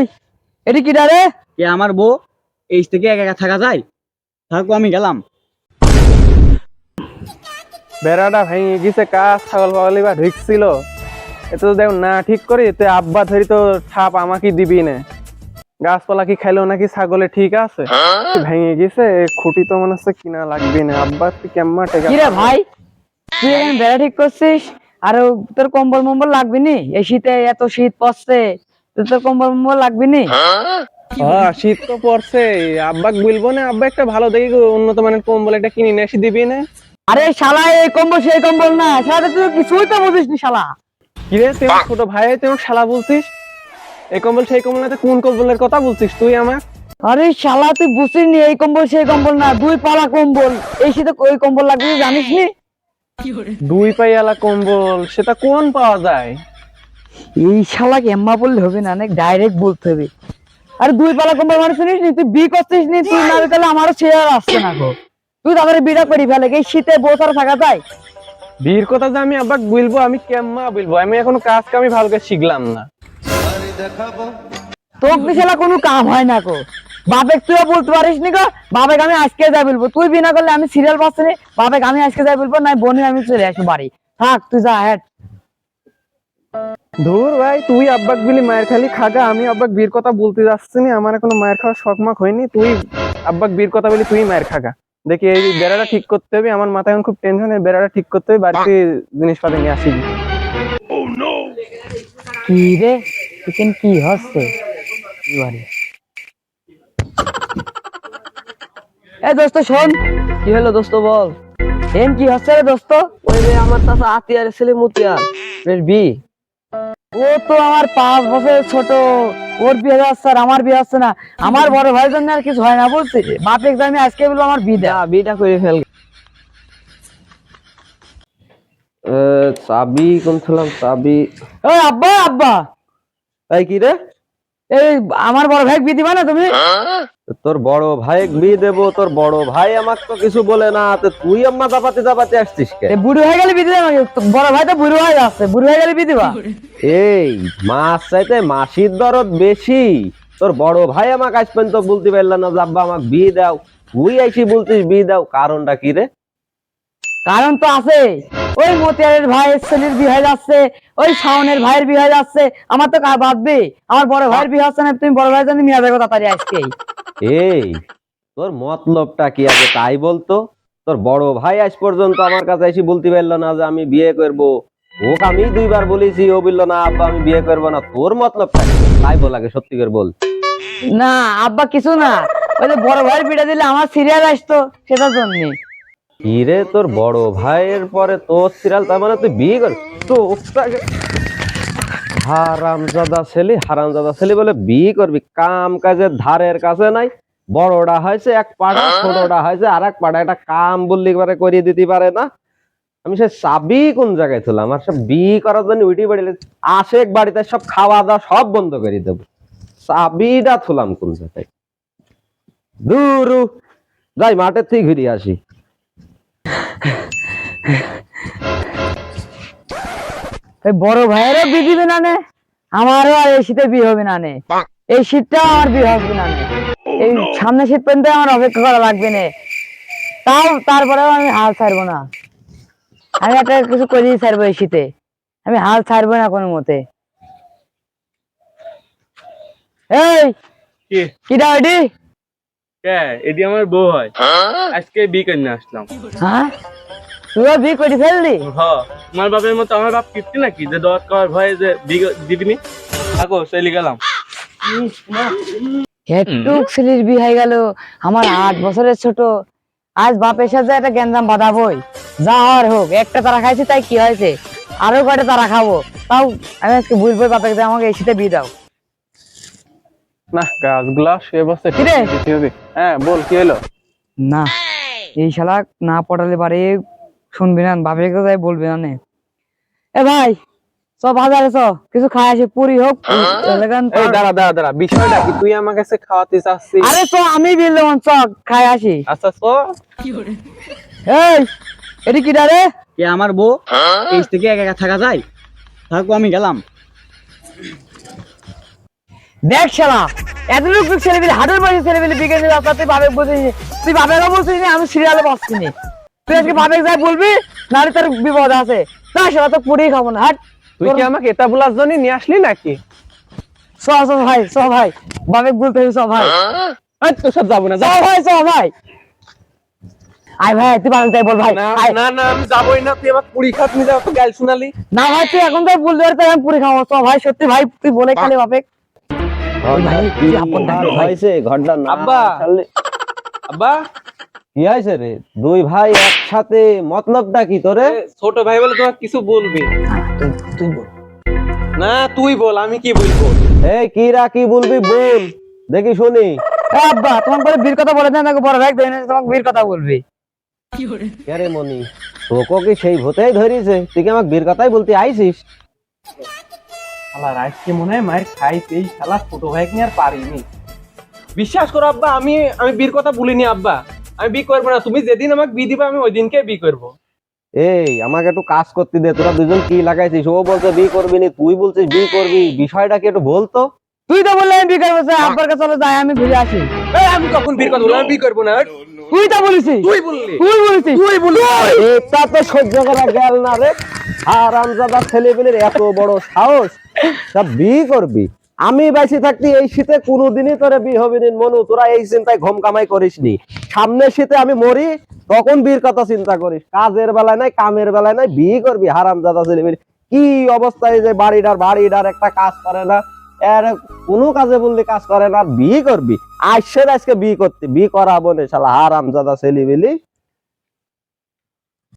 এই এটি কি রে কে আমার বউ এই থেকে একা একা থাকা যায়? থাকব আমি গেলাম। বেড়াটা ভেঙে গেছে কাজ ছাগল পাগলি বা ঢুকছিল? এত দেখ না ঠিক করে তুই আব্বা ধরি তো ছাপ আমাকে দিবি না। গাছপালা কি খাইলো নাকি ছাগলে ঠিক আছে? ভেঙে গেছে খুঁটি তো মনে হচ্ছে কিনা লাগবে না। আব্বা তুই কেমন টেকা? কি রে ভাই? তুই এখানে বেড়া ঠিক করছিস? আর তোর কম্বল মম্বল লাগবে নি? এই শীতে এত শীত পড়ছে। তোর কম্বল মম্বল লাগবে নি? হ্যাঁ? শীত তো পড়ছে। আব্বাক বলব না আব্বা একটা ভালো দেখি উন্নত মানের কম্বল একটা কিনে নিয়ে এসে দিবি না। আরে শালা এই কম্বল সেই কম্বল না। শালা তুই কিছুই তো বুঝিস নি শালা। কিরে তুই ছোট ভাই তুই শালা বলছিস? এই কম্বল সেই কম্বল না কোন কম্বলের কথা বলছিস তুই আমার? আরে শালা তুই বুঝিস নি এই কম্বল সেই কম্বল না দুই পালা কম্বল। এই শীতে ওই কম্বল লাগবে জানিস নি? দুই পাইয়ালা কম্বল সেটা কোন পাওয়া যায়? এই শালাকে এম্মা বললে হবে না অনেক ডাইরেক্ট বলতে হবে। আরে দুই পালা কম্বল মানে শুনিস নি তুই বি করছিস নি তুই না তাহলে আমারও শেয়ার আসছে না গো। তুই তাদের বিটা করি ফেলে এই শীতে বসার থাকা যায় বীর কথা যে আমি আব্বাক বলব আমি কেম্মা বলব? আমি এখনও কাজ কামি ভালো করে শিখলাম না। তোর বিশালা কোনো কাম হয় না গো। বাপেক তুইও বলতে পারিস নি গো বাপেক আমি আজকে যাই বলব। তুই বিনা করলে আমি সিরিয়াল পাচ্ছি নি বাপেক আমি আজকে যাই বলব না বোনে আমি চলে আসব বাড়ি। থাক তুই যা হ্যাঁ। ধুর ভাই তুই আব্বাক বলি মায়ের খালি খাগা আমি আব্বাক বীর কথা বলতে যাচ্ছি না আমার এখনও মায়ের খাওয়ার শখমাক হয়নি তুই আব্বাক বীর কথা বলি তুই মায়ের খাগা। দেখি এই বেড়াটা ঠিক করতে হবে আমার মাথায় এখন খুব টেনশন এই বেড়াটা ঠিক করতে হবে বাড়িতে জিনিসপাতি নিয়ে আসি। কি রে? চিকেন কি হচ্ছে? কি বাড়ি? এ দোস্ত শোন। কি হলো দোস্ত বল? এম কি হচ্ছে রে দোস্ত? ওই যে আমার চাচা আতিয়ার ছেলে মুতিয়ার এর বি ও তো আমার পাঁচ বছরের ছোট। ওর বিয়ে হচ্ছে আর আমার বিয়ে হচ্ছে না। আমার বড় ভাইয়ের জন্য আর কিছু হয় না বলছি বাপেক এক্সামে আজকে বলব আমার বিদা দেয়া। বিটা করে ফেল। চাবি কোন ছিলাম চাবি ওই আব্বা আব্বা। তাই কি রে? এই আমার বড় ভাই বিয়ে দিবা না তুমি? তোর বড় ভাই বিয়ে দেবো তোর বড় ভাই আমাকে তো কিছু বলে না তো তুই আম্মা দাপাতে দাপাতে আসছিস কে? বুড়ো হয়ে গেলে বিয়ে দিবা বড় ভাই তো বুড়ো হয়ে যাচ্ছে বুড়ো হয়ে গেলে বিয়ে দিবা? এই মাস চাইতে মাসির দরদ বেশি। তোর বড় ভাই আমাকে আজ পর্যন্ত বলতে পারল না যে আব্বা আমাকে বিয়ে দাও। তুই আইসি বলতিস বিয়ে দাও কারণটা কি রে? কারণ তো আছে। ওই মতিয়ারের ভাইয়ের ছেলের বিয়ে হয়ে যাচ্ছে ওই শাওনের ভাইয়ের বিয়ে হয়ে যাচ্ছে আমার তো বাদবে আমার বড় ভাইয়ের বিয়ে হচ্ছে না তুমি বড় ভাইয়ের জন্য মিয়া দেখো তাড়াতাড়ি আজকে এই তোর মতলবটা কি আগে তাই বলতো? তোর বড় ভাই আজ পর্যন্ত আমার কাছে এসে বলতে পারল না যে আমি বিয়ে করব। ওকে আমি দুইবার বলেছি ও বলল না আব্বা আমি বিয়ে করব না। তোর মতলবটা কি? তাই বল আগে সত্যি করে বল। না আব্বা কিছু না। ওই বড় ভাইয়ের বিয়ে দিলে আমার সিরিয়াল আসতো সেটার জন্য। কি রে তোর বড় ভাইয়ের পরে তোর সিরিয়াল, তার মানে তুই বিয়ে কর তো হারামজাদা ছেলে হারামজাদা ছেলে বলে বিয়ে করবি। কাম কাজের ধারের কাছে নাই। বড়টা হয়েছে এক পাড়া, ছোটটা হয়েছে আর এক পাড়া। একটা কাম বললি পারে করিয়ে দিতে পারে না। আমি সে চাবি কোন জায়গায় ছিলাম আর সব বিয়ে করার জন্য উঠি বাড়ি আশেক বাড়িতে, সব খাওয়া দাওয়া সব বন্ধ করে দেবো। চাবিটা থুলাম কোন জায়গায়। দূরু, যাই মাঠের থেকে ঘুরে আসি। ওই বড় ভাইয়েরও বিয়ে দিবে না নে? আমারও আর এই শীতে বিয়ে হবে না নে? এই শীতটাও আমার বিয়ে হবে না নে। এই সামনে শীত পর্যন্ত আমার অপেক্ষা করা লাগবে না। তাও তারপরেও আমি হাল ছাড়বো না। আমি একটা কিছু করেই ছাড়বো এই শীতে। আমি হাল ছাড়বো না কোনো মতে। এই কি? কিটা ওইটি কে? এদি আমার বউ হয়। আজকে বিয়ে করে আসলাম। হ্যাঁ? তুইও বিয়ে করে ফেললি? হ আমার বাপের মতো আমার বাপ কিপ্তি নাকি? যে দশ করার ভয়ে যে দিবিনি থাকো চলে গেলাম। একটু ছেলের বিয়ে হয়ে গেল। আমার আট বছরের ছোট। আজ বাপের সাথে একটা বাঁধাবই যা হওয়ার হোক একটা তারা খাইছি তাই কি হয়েছে? আরও কয়টা তারা খাব? তাও আমি আজকে বুঝব বাপের যে আমাকে এই শীতে বিয়ে দাও। না গাছগুলা শুয়ে বসে। কি রে? হ্যাঁ বল কি হলো? না এই শালা না পড়ালে পারে শুনবি না বাপের কাছে বলবি না নে। এ ভাই চ বাজারে চ কিছু খাই আসি পুরি হোক দাঁড়া দাঁড়া দাঁড়া বিষয়টা কি? তুই আমার কাছে খাওয়াতে চাচ্ছিস? আরে চ আমি বিল দেবো চ খাই আসি। আচ্ছা তো এই এটি কি রে? কে আমার বউ এই থেকে একা একা থাকা যায়? থাকব আমি গেলাম। দেখ শালা এতটুকু ছেলেপিলে হাটের বয়সে ছেলেপিলে বিকে নিয়ে রাস্তা তুই বাপে বলছিস তুই বাপেরও বলছিস না, আমি সিরিয়ালে বসছি নি। তুই আজকে বাপে যাই বলবি? নাহলে তোর বিপদ আছে। না শালা তো পুড়েই খাব না। হাট। তুই কি আমাকে এটা বলার জন্য নিয়ে আসলি নাকি? চ চ ভাই চ ভাই। বাপে বলতে চ ভাই। এই, তোর সাথে যাব না চ ভাই চ ভাই। আয় ভাই তুই বাপে যাই বল ভাই। না না না আমি যাবোই না তুই আমার পুরি খাত নিয়ে যাও তো গাল শুনালি। না ভাই তুই এখন তো বলতে পারতে আমি পুরি খাব। চ ভাই সত্যি ভাই তুই বলে খালি বাপে ভাই, কি ভাই। না আব্বা। আব্বা। কি হয়েছে রে? দুই ভাই একসাথে মতলবটা কি তোরে? ছোট ভাই বলে তোমার কিছু বলবে? তুই তুই বল না তুই বল আমি কি বলব? এই কি রা কি বলবি বল? দেখি শুনি। এ আব্বা তোমাকে বলে বীর কথা বলে দেন নাকি বড় ভাই দেন তোমাকে বীর কথা বলবি। কে রে মনি তোকে কি সেই ভূতেই ধরিছে? তুই কি আমাকে বীর কথাই বলতে আইছিস? শালা রাইসকে মনে হয় মায়ের খাইছে এই শালা ছোট ভাইকে নিয়ে আর পারিনি। বিশ্বাস করো আব্বা আমি আমি বীর কথা বলিনি আব্বা। আমি বি করব না তুমি যেদিন আমাকে বি দিবা আমি ওই দিনকে বি করব। এই আমাকে একটু কাজ করতে দে তোরা দুজন কি লাগাইছিস? ও বলছে বি করবি নি তুই বলছিস বি করবি বিষয়টা কি একটু বলতো? তুই তো বললে আমি বিকার বসে আব্বার কাছে চলে যাই আমি ঘুরে আসি। এই, আমি কখন কথা বললাম আমি বি করব না তুই তো বলিসি তুই বললি। তুই বলিসি তুই বললি এটা তো সহ্য করা গেল না রে। আর আমজাদা ছেলেপেলের এত বড় সাহস। তা বি করবি। আমি বেঁচে থাকতে এই শীতে কোনোদিনই তোরে বি হবি মনু, তোরা এই চিন্তায় ঘুম কামাই করিস নি সামনের শীতে আমি মরি, তখন বীর কথা চিন্তা করিস। কাজের বেলায় নাই, কামের বেলায় নাই বি করবি, হারামজাদা ছেলেপেলে কি অবস্থায় যে বাড়িটার বাড়িটার একটা কাজ করে না, এর কোনো কাজে বললি কাজ করে না, আর বি করবি। আসছে আজকে বি করতে বি করাবো না শালা, হারামজাদা ছেলেপেলে